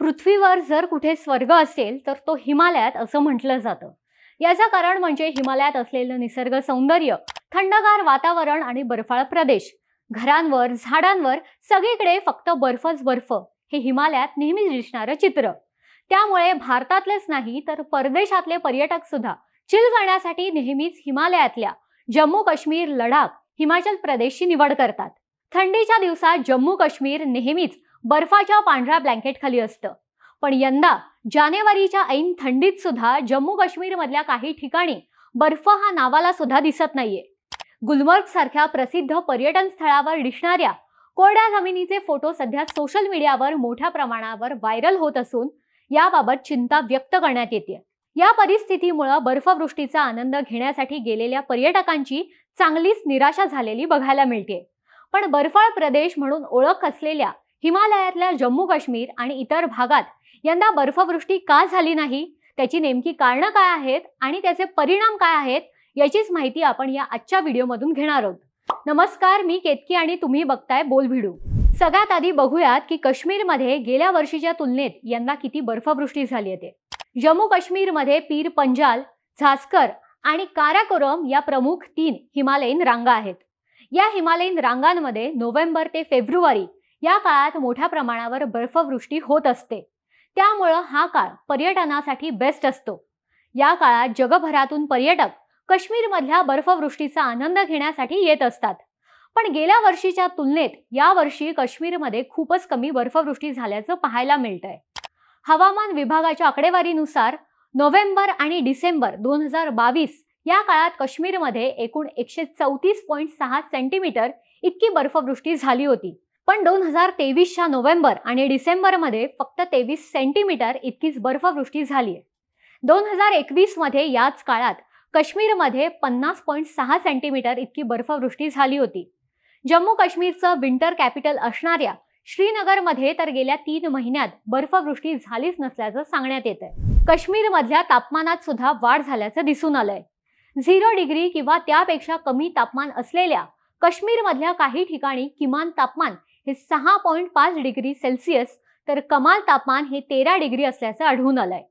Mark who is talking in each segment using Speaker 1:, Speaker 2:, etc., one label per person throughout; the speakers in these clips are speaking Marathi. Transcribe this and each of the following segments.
Speaker 1: पृथ्वीवर जर कुठे स्वर्ग असेल तर तो हिमालयात असं म्हटलं जातं. याचं कारण म्हणजे हिमालयात असलेलं निसर्ग सौंदर्य थंडगार वातावरण आणि बर्फाळ प्रदेश. घरांवर झाडांवर सगळीकडे फक्त बर्फच बर्फ हे हिमालयात नेहमीच दिसणारं चित्र. त्यामुळे भारतातलेच नाही तर परदेशातले पर्यटक सुद्धा चिल करण्यासाठी नेहमीच हिमालयातल्या जम्मू काश्मीर लडाख हिमाचल प्रदेशची निवड करतात. थंडीच्या दिवसात जम्मू काश्मीर नेहमीच बर्फाच्या पांढऱ्या ब्लँकेटखाली असतं. पण यंदा जानेवारीच्या ऐन थंडीत सुद्धा जम्मू काश्मीरमधल्या काही ठिकाणी बर्फ हा नावाला सुद्धा दिसत नाहीये. गुलमर्ग सारख्या प्रसिद्ध पर्यटन स्थळावर दिसणाऱ्या कोरड्या जमिनीचे फोटो सध्या सोशल मीडियावर मोठ्या प्रमाणावर व्हायरल होत असून याबाबत चिंता व्यक्त करण्यात येते या परिस्थितीमुळं बर्फवृष्टीचा आनंद घेण्यासाठी गेलेल्या पर्यटकांची चांगलीच निराशा झालेली बघायला मिळते पण बर्फाळ प्रदेश म्हणून ओळख असलेल्या हिमालयातल्या जम्मू काश्मीर आणि इतर भागात यंदा बर्फवृष्टी का झाली नाही? त्याची नेमकी कारणं काय आहेत आणि त्याचे परिणाम काय आहेत? याचीच माहिती आपण या आजच्या व्हिडिओमधून घेणार आहोत. नमस्कार मी केतकी आणि तुम्ही बघताय बोल भिडू. सगळ्यात आधी बघूयात की काश्मीरमध्ये गेल्या वर्षीच्या तुलनेत यंदा किती बर्फवृष्टी झाली आहे. ते जम्मू काश्मीरमध्ये पीर पंजाल झास्कर आणि काराकोरम या प्रमुख तीन हिमालयीन रांगा आहेत. या हिमालयीन रांगांमध्ये नोव्हेंबर ते फेब्रुवारी या काळात मोठ्या प्रमाणावर बर्फवृष्टी होत असते. त्यामुळं हा काळ पर्यटनासाठी बेस्ट असतो. या काळात जगभरातून पर्यटक काश्मीरमधल्या बर्फवृष्टीचा आनंद घेण्यासाठी येत असतात. पण गेल्या वर्षीच्या तुलनेत या वर्षी काश्मीरमध्ये खूपच कमी बर्फवृष्टी झाल्याचं पाहायला मिळतंय. हवामान विभागाच्या आकडेवारीनुसार नोव्हेंबर आणि डिसेंबर दोन हजार बावीस या काळात काश्मीरमध्ये एकूण एकशे चौतीस पॉईंट सहा सेंटीमीटर इतकी बर्फवृष्टी झाली होती. पण दोन हजार तेवीसच्या नोव्हेंबर आणि डिसेंबरमध्ये फक्त तेवीस सेंटीमीटर इतकीच बर्फवृष्टी झाली आहे दोन हजार एकवीसमध्ये याच काळात काश्मीरमध्ये पन्नास पॉईंट सहा सेंटीमीटर इतकी बर्फवृष्टी झाली होती. जम्मू काश्मीरचं विंटर कॅपिटल असणाऱ्या श्रीनगरमध्ये तर गेल्या तीन महिन्यात बर्फवृष्टी झालीच नसल्याचं सांगण्यात येत आहे काश्मीरमधल्या तापमानात सुद्धा वाढ झाल्याचं दिसून आलंय. झिरो डिग्री किंवा त्यापेक्षा कमी तापमान असलेल्या काश्मीरमधल्या काही ठिकाणी किमान तापमान हे सहा पॉईंट पाच डिग्री सेल्सिअस तर कमाल तापमान हे तेरा डिग्री असल्याचं आढळून आलंय.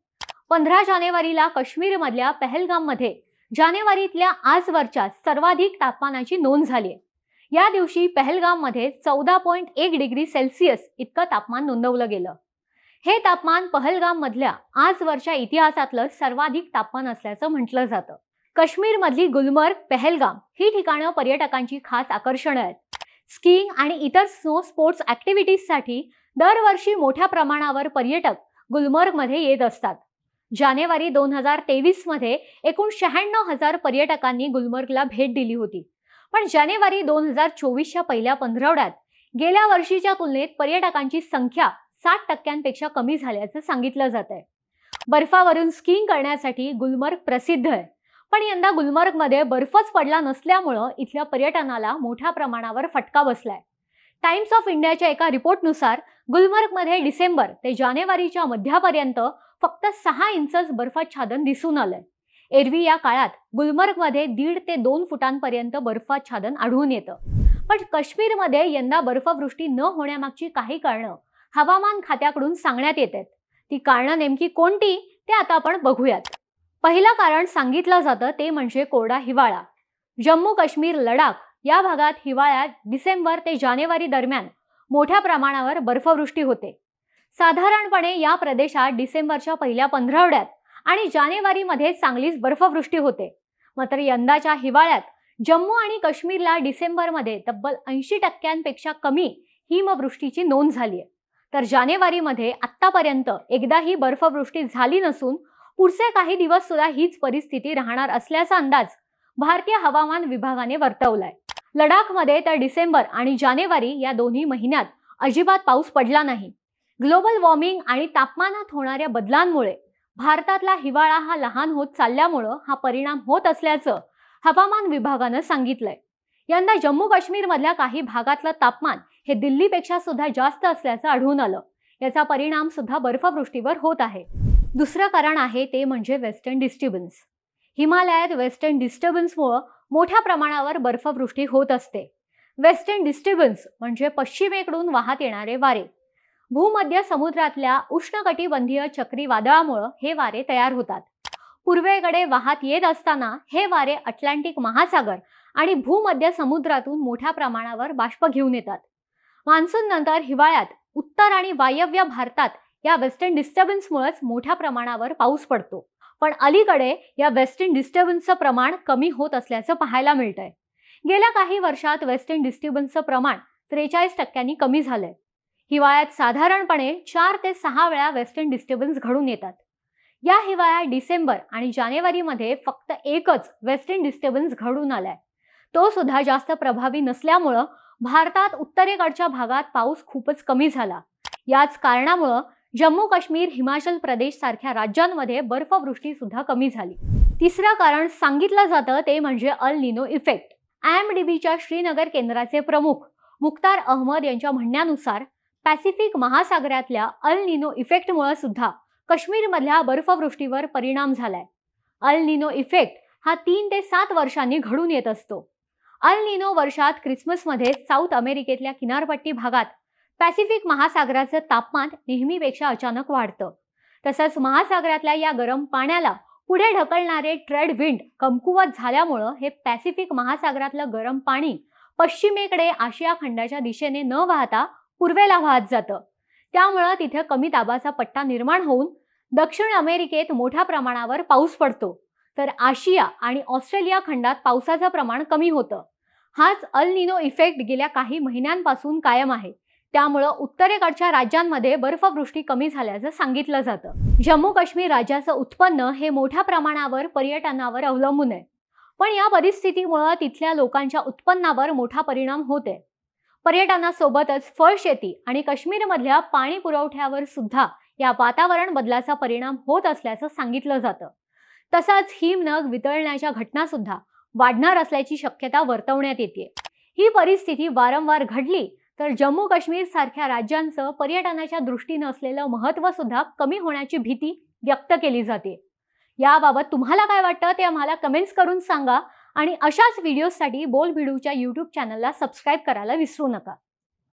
Speaker 1: पंधरा जानेवारीला काश्मीरमधल्या पहलगाममध्ये जानेवारीतल्या आजवरच्या सर्वाधिक तापमानाची नोंद झाली आहे या दिवशी पहलगाममध्ये चौदा पॉईंट एक डिग्री सेल्सिअस इतकं तापमान नोंदवलं गेलं. हे तापमान पहलगाममधल्या आजवरच्या इतिहासातलं सर्वाधिक तापमान असल्याचं म्हटलं जातं. काश्मीरमधली गुलमर्ग पहलगाम ही ठिकाणं पर्यटकांची खास आकर्षणं आहेत. स्कीइंग आणि इतर स्नो स्पोर्ट्स ॲक्टिव्हिटीजसाठी दरवर्षी मोठ्या प्रमाणावर पर्यटक गुलमर्गमध्ये येत असतात. जानेवारी दोन हजार तेवीसमध्ये एकूण शहाण्णव हजार पर्यटकांनी गुलमर्गला भेट दिली होती. पण जानेवारी दोन हजार चोवीसच्या पहिल्या पंधरवड्यात गेल्या वर्षीच्या तुलनेत पर्यटकांची संख्या साठ टक्क्यांपेक्षा कमी झाल्याचं सांगितलं जात आहे बर्फावरून स्कीइंग करण्यासाठी गुलमर्ग प्रसिद्ध आहे. पण यंदा गुलमर्गमध्ये बर्फच पडला नसल्यामुळं इथल्या पर्यटनाला मोठ्या प्रमाणावर फटका बसलाय. टाइम्स ऑफ इंडियाच्या एका रिपोर्टनुसार गुलमर्गमध्ये डिसेंबर ते जानेवारीच्या मध्यापर्यंत फक्त सहा इंचच बर्फाच्छादन दिसून आलंय. एरवी या काळात गुलमर्गमध्ये दीड ते दोन फुटांपर्यंत बर्फाच्छादन आढळून येतं. पण काश्मीरमध्ये यंदा बर्फवृष्टी न होण्यामागची काही कारणं हवामान खात्याकडून सांगण्यात येत आहेत. ती कारणं नेमकी कोणती ते आता आपण बघूयात. पहिलं कारण सांगितलं जातं ते म्हणजे कोरडा हिवाळा. जम्मू काश्मीर लडाख या भागात हिवाळ्यात डिसेंबर ते जानेवारी दरम्यान मोठ्या प्रमाणावर बर्फवृष्टी होते. साधारणपणे या प्रदेशात डिसेंबरच्या पहिल्या पंधरवड्यात आणि जानेवारीमध्ये चांगलीच बर्फवृष्टी होते. मात्र यंदाच्या हिवाळ्यात जम्मू आणि काश्मीरला डिसेंबरमध्ये तब्बल ऐंशी टक्क्यांपेक्षा कमी हिमवृष्टीची नोंद झाली आहे तर जानेवारीमध्ये आत्तापर्यंत एकदाही बर्फवृष्टी झाली नसून पुढचे काही दिवस सुद्धा हीच परिस्थिती राहणार असल्याचा अंदाज भारतीय हवामान विभागाने वर्तवलाय. लडाखमध्ये तर डिसेंबर आणि जानेवारी या दोन्ही महिन्यात अजिबात पाऊस पडला नाही. ग्लोबल वॉर्मिंग आणि तापमानात होणाऱ्या बदलांमुळे भारतातला हिवाळा हा लहान होत चालल्यामुळं हा परिणाम होत असल्याचं हवामान विभागानं सांगितलंय. यंदा जम्मू काश्मीरमधल्या काही भागातलं तापमान हे दिल्लीपेक्षा सुद्धा जास्त असल्याचं आढळून आलं. याचा परिणाम सुद्धा बर्फवृष्टीवर होत आहे. दुसरं कारण आहे ते म्हणजे वेस्टर्न डिस्टर्बन्स हिमालयात वेस्टर्न डिस्टर्बन्समुळं मोठ्या प्रमाणावर बर्फवृष्टी होत असते. वेस्टर्न डिस्टर्बन्स म्हणजे पश्चिमेकडून वाहत येणारे वारे. भूमध्य समुद्रातल्या उष्णकटिबंधीय चक्रीवादळामुळं हे वारे तयार होतात. पूर्वेकडे वाहत येत असताना हे वारे अटलांटिक महासागर आणि भूमध्य समुद्रातून मोठ्या प्रमाणावर बाष्प घेऊन येतात. मान्सून नंतर हिवाळ्यात उत्तर आणि वायव्य भारतात या वेस्टर्न डिस्टर्बन्समुळेच मोठ्या प्रमाणावर पाऊस पडतो. पण अलीकडे या वेस्टर्न डिस्टर्बन्सचं प्रमाण कमी होत असल्याचं पाहायला मिळतंय. गेल्या काही वर्षात वेस्टर्न डिस्टर्बन्सचं प्रमाण त्रेचाळीस टक्क्यांनी कमी झालंय. हिवाळ्यात साधारणपणे चार ते सहा वेळा वेस्टर्न डिस्टर्बन्स घडून येतात. या हिवाळ्यात डिसेंबर आणि जानेवारीमध्ये फक्त एकच वेस्टर्न डिस्टर्बन्स घडून आलाय. तो सुद्धा जास्त प्रभावी नसल्यामुळं भारतात उत्तरेकडच्या भागात पाऊस खूपच कमी झाला. याच कारणामुळं जम्मू काश्मीर हिमाचल प्रदेश सारख्या राज्यांमध्ये बर्फवृष्टी सुद्धा कमी झाली. तिसरं कारण सांगितलं जातं ते म्हणजे El Nino effect. M D बीच्या श्रीनगर केंद्राचे प्रमुख मुख्तार अहमद यांच्या म्हणण्यानुसार पॅसिफिक महासागरातल्या अल निनो इफेक्टमुळे सुद्धा काश्मीरमधल्या बर्फवृष्टीवर परिणाम झालाय. अल निनो इफेक्ट हा तीन ते सात वर्षांनी घडून येत असतो. अल निनो वर्षात क्रिसमसमध्ये साऊथ अमेरिकेतल्या किनारपट्टी भागात पॅसिफिक महासागराचं तापमान नेहमीपेक्षा अचानक वाढतं. तसंच महासागरातल्या या गरम पाण्याला पुढे ढकलणारे ट्रेड विंड कमकुवत झाल्यामुळं हे पॅसिफिक महासागरातलं गरम पाणी पश्चिमेकडे आशिया खंडाच्या दिशेने न वाहता पूर्वेला वाहत जातं. त्यामुळं तिथे कमी दाबाचा पट्टा निर्माण होऊन दक्षिण अमेरिकेत मोठ्या प्रमाणावर पाऊस पडतो. तर आशिया आणि ऑस्ट्रेलिया खंडात पावसाचं प्रमाण कमी होतं. हाच अल निनो इफेक्ट गेल्या काही महिन्यांपासून कायम आहे. त्यामुळं उत्तरेकडच्या राज्यांमध्ये बर्फवृष्टी कमी झाल्याचं सांगितलं जातं. जम्मू काश्मीर राज्याचं उत्पन्न हे मोठ्या प्रमाणावर पर्यटनावर अवलंबून आहे. पण या परिस्थितीमुळं तिथल्या लोकांच्या उत्पन्नावर मोठा परिणाम होते पर्यटनासोबतच फळशेती आणि काश्मीरमधल्या पाणी पुरवठ्यावर सुद्धा या वातावरण बदलाचा परिणाम होत असल्याचं सांगितलं जातं. तसंच हिमनग वितळण्याच्या घटना सुद्धा वाढणार असल्याची शक्यता वर्तवण्यात येते ही परिस्थिती वारंवार घडली तर जम्मू काश्मीर सारख्या राज्यांचं पर्यटनाच्या दृष्टीनं असलेलं महत्त्व सुद्धा कमी होण्याची भीती व्यक्त केली जाते. याबाबत तुम्हाला काय वाटतं ते आम्हाला कमेंट्स करून सांगा आणि अशाच व्हिडिओजसाठी बोल भिडूच्या यूट्यूब चॅनलला सबस्क्राईब करायला विसरू नका.